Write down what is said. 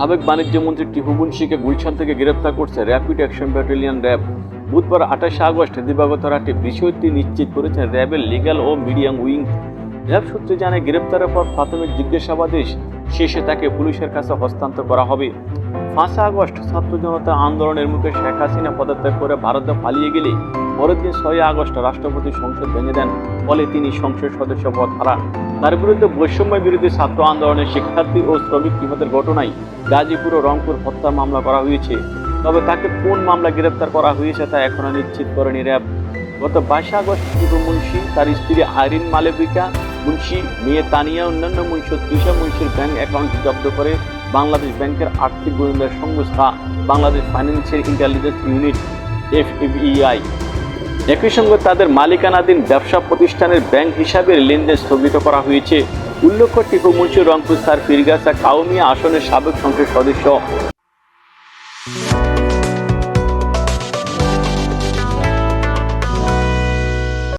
সাবেক বাণিজ্য মন্ত্রী টিপু মুন্সিকে গুলশান থেকে গ্রেপ্তার করছে র্যাপিড অ্যাকশন ব্যাটালিয়ন র্যাব বুধবার আঠাশে আগস্ট দিবাগত রাতে বিষয়টি নিশ্চিত করেছেন র্যাবের লিগ্যাল ও মিডিয়াম উইং। র্যাব সূত্রে জানে গ্রেপ্তারের পর প্রাথমিক জিজ্ঞাসাবাদে শেষে তাকে পুলিশের কাছে হস্তান্তর করা হবে। পাঁচই আগস্ট ছাত্র জনতা আন্দোলনের মুখে শেখ হাসিনা পদত্যাগ করে ভারতে পালিয়ে গেলে পরের দিন ছয় আগস্ট রাষ্ট্রপতি সংসদ ভেঙে দেন। ফলে তিনি সংসদ সদস্য পদ হারান। তার বিরুদ্ধে বৈষম্য বিরোধী ছাত্র আন্দোলনের শিক্ষার্থী ও শ্রমিক নিহতের ঘটনায় গাজীপুর ও রংপুর হত্যা মামলা করা হয়েছে। তবে তাকে কোন মামলা গ্রেপ্তার করা হয়েছে তা এখনও নিশ্চিত করেনি র্যাব। গত বাইশে আগস্ট টিপু মুন্সি, তার স্ত্রী আইরিন মালেবিকা মুন্সি মেয়ে তানিয়া, অন্যান্য মুন্সি তৃষা মুন্সির ব্যাংক অ্যাকাউন্ট জব্দ করে বাংলাদেশ ব্যাংকের আর্থিক গোয়েন্দা সংস্থা, Bangladesh financial intelligence unit FABI একই সঙ্গে তাদের মালিকানাধীন ব্যবসা প্রতিষ্ঠানের ব্যাংক হিসাবের লেনদেন স্থগিত করা হয়েছে। উল্লেখ্য, টিপু মুন্সি রংপুর স্যার ফিরগাসা কাউমিয়া আসনের সাবেক সংসদ সদস্য।